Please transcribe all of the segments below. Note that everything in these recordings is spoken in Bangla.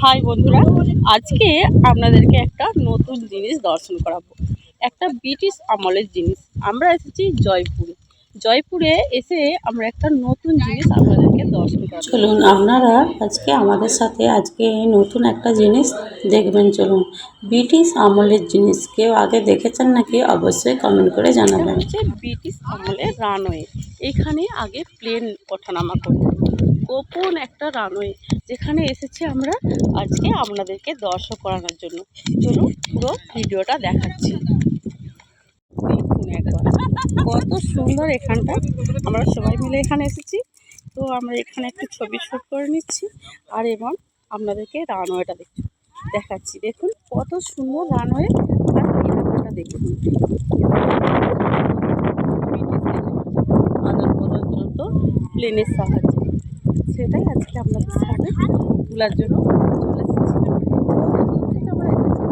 হাই বন্ধুরা আজকে আপনাদেরকে একটা নতুন জিনিস দর্শন করাবো। একটা ব্রিটিশ আমলের জিনিস। আমরা এসেছি জয়পুরে। জয়পুরে এসে আমরা একটা নতুন জিনিস আপনাদেরকে দর্শন করাবো। চলুন আপনারা আজকে আমাদের সাথে আজকে নতুন একটা জিনিস দেখবেন। চলুন ব্রিটিশ আমলের জিনিস কেউ আগে দেখেছেন নাকি অবশ্যই কমেন্ট করে জানাবেন। হচ্ছে ব্রিটিশ আমলের রানওয়ে। এখানে আগে প্লেন ওঠানামা করতো গোপন একটা রানওয়ে যেখানে এসেছি আমরা আজকে আপনাদেরকে দর্শন করানোর জন্য। চলুন পুরো ভিডিওটা দেখাচ্ছি। দেখুন একবার। কত সুন্দর এখানটা। আমরা সবাই মিলে এখানে এসেছি। তো আমরা এখানে একটু ছবি শ্যুট করে নিচ্ছি। আর এবং আপনাদেরকে রানওয়েটা দেখুন দেখাচ্ছি। দেখুন কত সুন্দর রানওয়ে আর এলাকাটা দেখুন। প্রদান প্লেনের সাহায্যে। সেটাই আজকে আপনাদের সামনে তোলার জন্য চলে এসেছি। থেকে আমরা এসেছি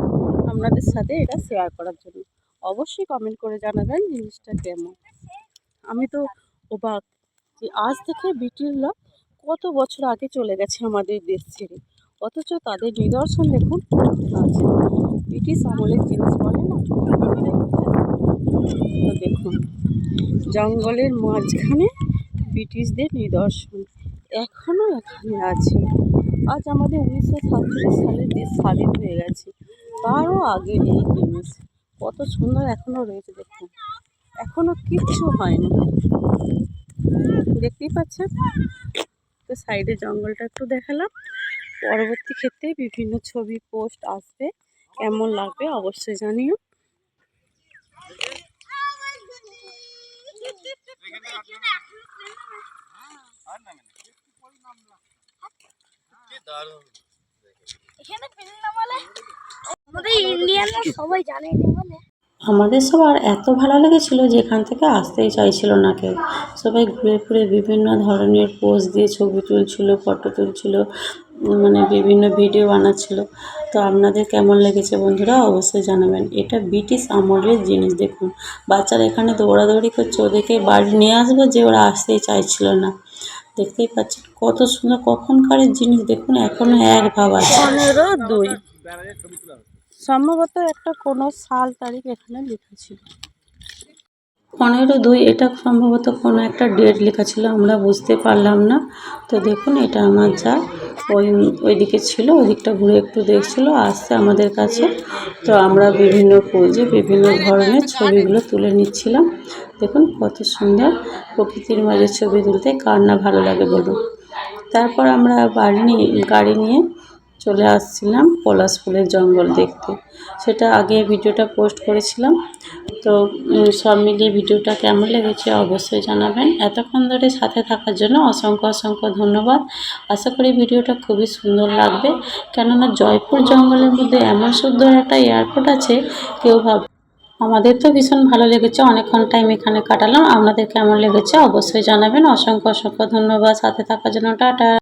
আপনাদের সাথে এটা শেয়ার করার জন্য। অবশ্যই কমেন্ট করে জানাবেন জিনিসটা কেমন। আমি তো অবাক যে আজ থেকে ব্রিটিশরা কত বছর আগে চলে গেছে আমাদের দেশ ছেড়ে। অথচ তাদের নিদর্শন দেখুন ব্রিটিশ আমলের জিনিস বলে না? তো দেখুন, জঙ্গলের মাঝখানে ব্রিটিশদের নিদর্শন। এখনও এখানে আছে। আজ আমাদের উনিশশো সাতচল্লিশ সালে দেশ স্বাধীন হয়ে গেছে। তারও আগের এই জিনিস কত সুন্দর এখনও রয়েছে দেখুন। এখনও কিচ্ছু হয়নি। দেখতেই পাচ্ছেন? তো সাইডে জঙ্গলটা একটু দেখালাম। পরবর্তী ক্ষেত্রে বিভিন্ন ছবি, পোস্ট আসবে। কেমন লাগবে অবশ্যই জানিও। আমাদের ইন্ডিয়ানরা সবাই জানে না বলে। আমাদের সবার এত ভালো লেগেছিল যে এখান থেকে আসতেই চাইছিল না কেউ। সবাই ঘুরে ঘুরে বিভিন্ন ধরনের পোজ দিয়ে ছবি তুলছিল ফটো তুলছিল। মানে বিভিন্ন ভিডিও বানাচ্ছিল। তো আপনাদের কেমন লেগেছে বন্ধুরা অবশ্যই জানাবেন। এটা ব্রিটিশ আমলের জিনিস, দেখুন। বাচ্চারা এখানে দৌড়াদৌড়ি করছে, ওদেরকে বাড়ি নিয়ে আসব যে ওরা আসতেই চাইছিল না। দেখতেই পাচ্ছেন, কত সুন্দর কখনকারের জিনিস, দেখুন, এখনও এক ভাব আছে। পনেরো দুই। সম্ভবত একটা কোনো সাল তারিখ এখানে লেখা ছিল। পনেরো দুই, এটা সম্ভবত কোনো একটা ডেট লেখা ছিল, আমরা বুঝতে পারলাম না। তো দেখুন, এটা আমার যা, ওই, ওইদিকে ছিল ওইদিকটা ঘুরে একটু দেখছিল, আসছে আমাদের কাছে। তো আমরা বিভিন্ন পোজে বিভিন্ন ধরনের ছবিগুলো তুলে নিচ্ছিলাম। দেখুন, কত সুন্দর প্রকৃতির মাঝে ছবি তুলতে, কার না ভালো লাগে বলুন। তারপর আমরা বাড়ি নিয়ে, গাড়ি নিয়ে চলে আসছিলাম পলাশ ফুলের জঙ্গল দেখতে। সেটা আগে ভিডিওটা পোস্ট করেছিলাম। তো সব মিলিয়ে ভিডিওটা কেমন লেগেছে অবশ্যই জানাবেন। এতক্ষণ ধরে সাথে থাকার জন্য অসংখ্য অসংখ্য ধন্যবাদ। আশা করি ভিডিওটা খুবই সুন্দর লাগবে। কেননা জয়পুর জঙ্গলের মধ্যে এমন সুন্দর একটা এয়ারপোর্ট আছে, কেউ ভাব, আমাদের তো ভীষণ ভালো লেগেছে। অনেকক্ষণ টাইম এখানে কাটালাম। আপনাদের কেমন লেগেছে অবশ্যই জানাবেন। অসংখ্য অসংখ্য ধন্যবাদ। সাথে থাকার জন্য টাটা।